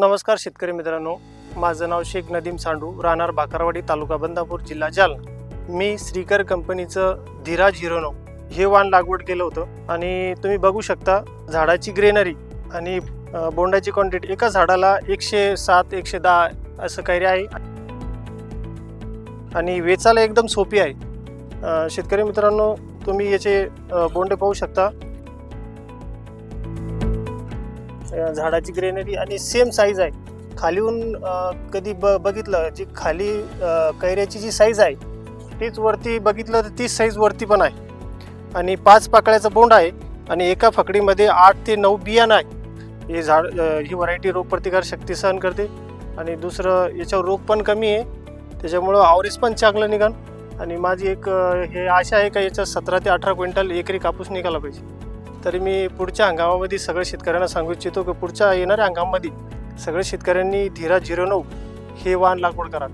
नमस्कार शेतकरी मित्रांनो. माझं नाव शेख नदीम सांडू राहणार बाकरवाडी तालुका बंदापूर जिल्हा जालना. मी श्रीकर कंपनीचं धीराज हिरो नऊ हे वाण लागवड केलं होतं. आणि तुम्ही बघू शकता झाडाची ग्रेनरी आणि बोंडाची क्वांटिटी एका झाडाला एकशे सात एकशे दहा असं काही आहे. आणि वेचायला एकदम सोपी आहे. शेतकरी मित्रांनो तुम्ही याचे बोंडे पाहू शकता. अ, झाडाची ग्रेनरी आणि सेम साईज आहे. खालीहून अ, कधी ब बघितलं जी खाली अ, कैऱ्याची जी साईज आहे तीच वरती बघितलं तर तीच साईज वरती पण आहे. आणि पाच पाकळ्याचा बोंड आहे आणि एका फकडीमध्ये आठ ते नऊ बियाणं आहे. हे झाड अ, ही व्हरायटी रोगप्रतिकार शक्ती सहन करते आणि दुसरं याच्यावर रोग पण कमी आहे. त्याच्यामुळं आवरेज पण चांगलं निघाल आणि माझी एक अ, हे आशा आहे का याच्यात सतरा ते अठरा क्विंटल एकरी कापूस निघाला पाहिजे. तरी मी पुढच्या हंगामामध्ये सगळ्या शेतकऱ्यांना सांगू इच्छितो की पुढच्या येणाऱ्या हंगामामध्ये सगळ्या शेतकऱ्यांनी धीरा झिरो नऊ हे वाहन लागवड करा